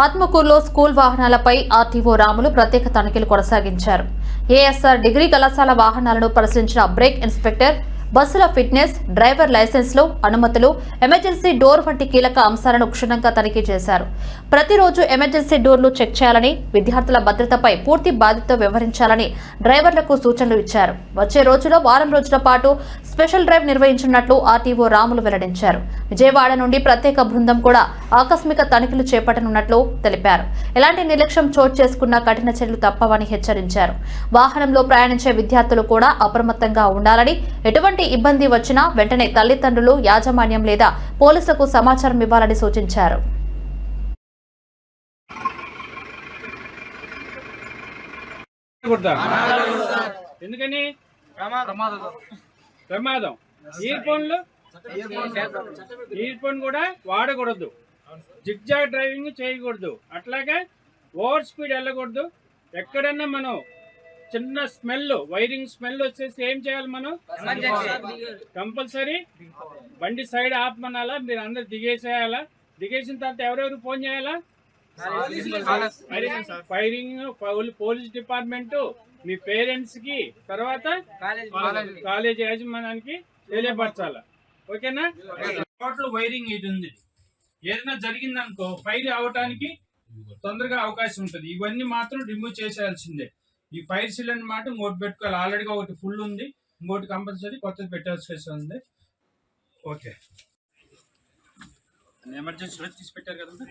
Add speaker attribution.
Speaker 1: ఆత్మకూరులో స్కూల్ వాహనాలపై ఆర్టీఓ రాములు ప్రత్యేక తనిఖీలు కొనసాగించారు. ఏఎస్ఆర్ డిగ్రీ కళాశాల వాహనాలను పరిశీలించిన బ్రేక్ ఇన్స్పెక్టర్ బస్సుల ఫిట్నెస్ డ్రైవర్ లైసెన్స్లు అనుమతులు ఎమర్జెన్సీ డోర్ వంటి కీలక అంశాలను క్షుణ్ణంగా తనిఖీ చేశారు. ప్రతిరోజు ఎమర్జెన్సీ డోర్లు చెక్ చేయాలని విద్యార్థుల భద్రతపై పూర్తి బాధ్యత వ్యవహరించాలని డ్రైవర్లకు సూచనలు ఇచ్చారు. వచ్చే రోజుల్లో వారం రోజుల పాటు స్పెషల్ డ్రైవ్ నిర్వహించినట్లు ఆర్టీఓ రాములు వెల్లడించారు. విజయవాడ నుండి ప్రత్యేక బృందం కూడా ఆకస్మిక తనిఖీలు చేపట్టనున్నట్లు తెలిపారు. ఎలాంటి నిర్లక్ష్యం చోటు చేసుకున్న కఠిన చర్యలు తప్పవని హెచ్చరించారు. వాహనంలో ప్రయాణించే విద్యార్థులు కూడా అప్రమత్తంగా ఉండాలని ఎటువంటి ఇబ్బంది వచ్చినా వెంటనే తల్లిదండ్రులు యాజమాన్యం లేదా పోలీసులకు సమాచారం ఇవ్వాలని సూచించారు.
Speaker 2: ఎందుకని? ప్రమాదం. ఇయర్ ఫోన్లు ఇయర్ ఫోన్ కూడా వాడకూడదు. జిగ్జాగ్ డ్రైవింగ్ చేయకూడదు. అట్లాగే ఓవర్ స్పీడ్ వెళ్ళకూడదు. ఎక్కడన్నా మనం చిన్న స్మెల్ వైరింగ్ స్మెల్ వచ్చేసి ఏం చేయాలి మనం? కంపల్సరీ. బండి సైడ్ ఆపమనాలా? మీరు అందరు దిగేసేయాలా? దిగేసిన తర్వాత ఎవరెవరు ఫోన్ చేయాలా? Firing police department. మీ పేరెంట్స్కి తర్వాత కాలేజ్ యాజమాన్యానికి తెలియపరచాల? ఓకేనా? టోటల్ వైరింగ్ ఇది ఉంది? ఏదైనా జరిగిందనుకో ఫైర్ అవటానికి తొందరగా అవకాశం ఉంటుంది. ఇవన్నీ మాత్రం రిమూవ్ చేసేయాల్సిందే. ఈ ఫైర్ సిలిండర్ మాట ఇంకోటి పెట్టుకోవాలి. ఆల్రెడీగా ఒకటి ఫుల్ ఉంది. ఇంకోటి కంపల్సరీ కొత్తది పెట్టాల్సి ఉంది. ఓకే. ఎమర్జెన్సీలో తీసి పెట్టారు కదా